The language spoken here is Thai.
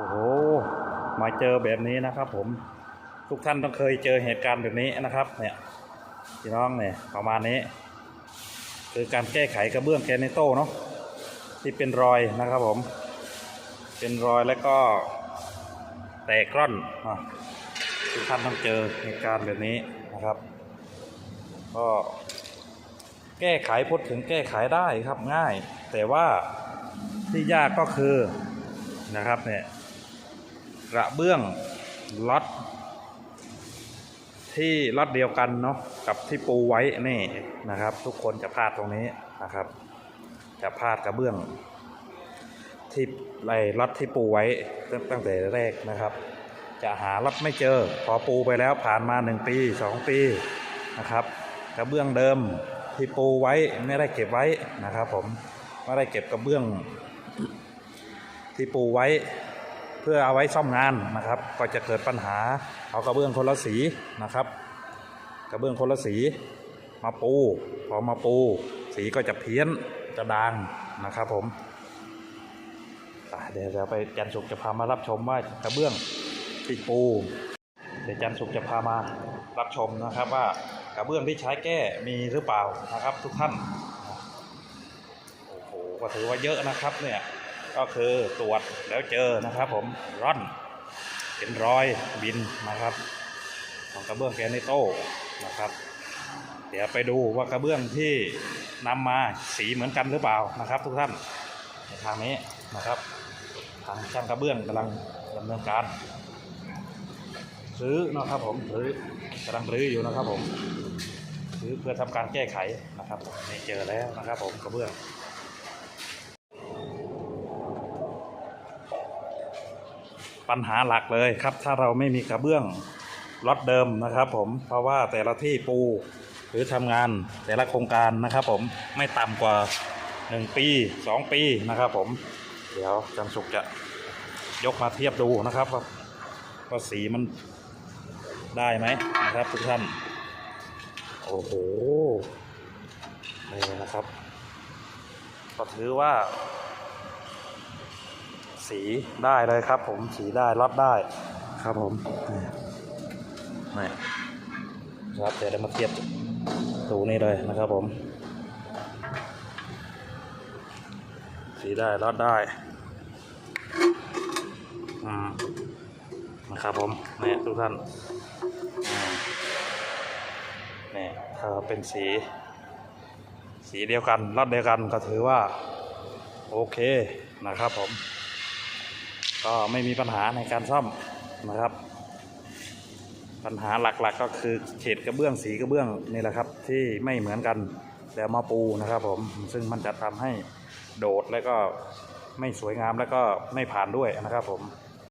โอ้โห มาเจอแบบนี้นะครับ ผม ทุกท่านต้องเคยเจอเหตุการณ์แบบนี้นะครับ เนี่ย พี่น้องเนี่ยประมาณนี้ คือการแก้ไขกระเบื้องแกนิโต้เนาะ ที่เป็นรอยนะครับผม เป็นรอยแล้วก็แตกร่อนอะทุกท่านต้องเจอเหตุการณ์แบบนี้นะครับ ก็แก้ไขพูดถึงแก้ไขได้ครับง่าย แต่ว่าที่ยากก็คือนะครับเนี่ย กระเบื้องล็อตที่ล็อตเดียวกันเนาะกับที่ปูไว้นี่นะครับ ทุกคนจะพลาดตรงนี้นะครับ จะพลาดกระเบื้อง ที่ไรล็อตที่ปูไว้ตั้งแต่แรกนะครับ จะหาล็อตไม่เจอ พอปูไปแล้วผ่านมา 1 ปี 2 ปีนะครับ กระเบื้องเดิมที่ปูไว้ไม่ได้เก็บไว้นะครับ ผมไม่ได้เก็บกระเบื้องที่ปูไว้ เพื่อเอาไว้ซ่อมงานนะครับ ก็จะเกิดปัญหาเอากระเบื้องคนละสีนะครับ กระเบื้องคนละสีมาปูพอมาปู สีก็จะเพี้ยนจะด่างนะครับผมเดี๋ยวเราไปจันสุขจะพามารับชมว่ากระเบื้องติดปู เดี๋ยวจันสุขจะพามารับชมนะครับว่ากระเบื้องที่ใช้แก้มีหรือเปล่านะครับ ทุกท่านโอ้โหก็ถือว่าเยอะนะครับเนี่ย ก็คือตรวจแล้วเจอนะครับ ผมร่อนเป็นรอยบินนะครับ ของกระเบื้องแกนิโต้นะครับ เดี๋ยวไปดูว่ากระเบื้องที่นำมาสีเหมือนกันหรือเปล่านะครับ ทุกท่านในทางนี้นะครับ ทางช่างกระเบื้องกำลังดำเนินการซื้อนะครับผมซื้อกำลังรื้ออยู่นะครับผมซื้อเพื่อทำการแก้ไขนะครับนี่เจอแล้วนะครับผมกระเบื้อง ปัญหาหลักเลยครับ ถ้าเราไม่มีกระเบื้องล็อตเดิมนะครับ ผมเพราะว่าแต่ละที่ปูหรือทำงานแต่ละโครงการนะครับ ผมไม่ต่ำกว่า 1 ปี 2 ปีนะครับ ผม เดี๋ยวจันสุกจะยกมาเทียบดูนะครับว่าว่าสีมันได้ไหมนะครับทุกท่าน โอ้โหนี่นะครับก็ถือว่า สีได้เลยครับ ผมสีได้รอดได้ครับผมนี่นี่ครับเดี๋ยวเรามาเทียบดูนี่เลยนะครับผม สีได้รอดได้อืมนะครับผมนี่ทุกท่านอืมนี่ถ้าเป็นสี สีเดียวกันรอดเดียวกันก็ถือว่า โอเคนะครับผม ก็ไม่มีปัญหาในการซ่อมนะครับ ปัญหาหลักๆกก็คือเฉดกระเบื้องสีกระเบื้องนี่แหละครับ ที่ไม่เหมือนกันแล้วมาปูนะครับผมซึ่งมันจะทำให้โดดแล้วก็ไม่สวยงามแล้วก็ไม่ผ่านด้วยนะครับผม